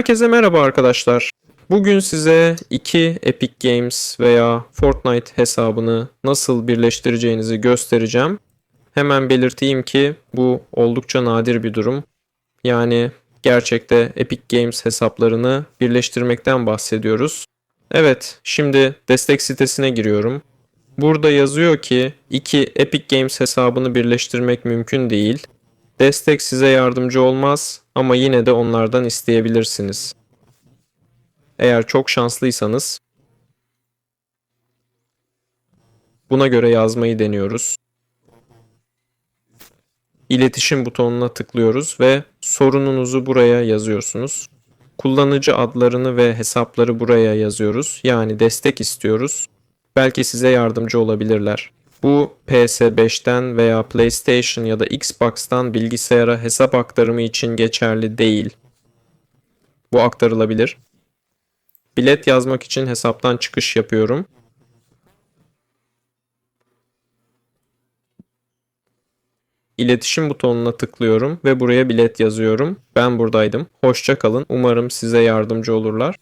Herkese merhaba arkadaşlar. Bugün size iki Epic Games veya Fortnite hesabını nasıl birleştireceğinizi göstereceğim. Hemen belirteyim ki bu oldukça nadir bir durum. Yani gerçekte Epic Games hesaplarını birleştirmekten bahsediyoruz. Evet, şimdi destek sitesine giriyorum. Burada yazıyor ki iki Epic Games hesabını birleştirmek mümkün değil. Destek size yardımcı olmaz ama yine de onlardan isteyebilirsiniz. Eğer çok şanslıysanız buna göre yazmayı deniyoruz. İletişim butonuna tıklıyoruz ve sorununuzu buraya yazıyorsunuz. Kullanıcı adlarını ve hesapları buraya yazıyoruz. Yani destek istiyoruz. Belki size yardımcı olabilirler. Bu PS5'ten veya PlayStation ya da Xbox'tan bilgisayara hesap aktarımı için geçerli değil. Bu aktarılabilir. Bilet yazmak için hesaptan çıkış yapıyorum. İletişim butonuna tıklıyorum ve buraya bilet yazıyorum. Ben buradaydım. Hoşça kalın. Umarım size yardımcı olurlar.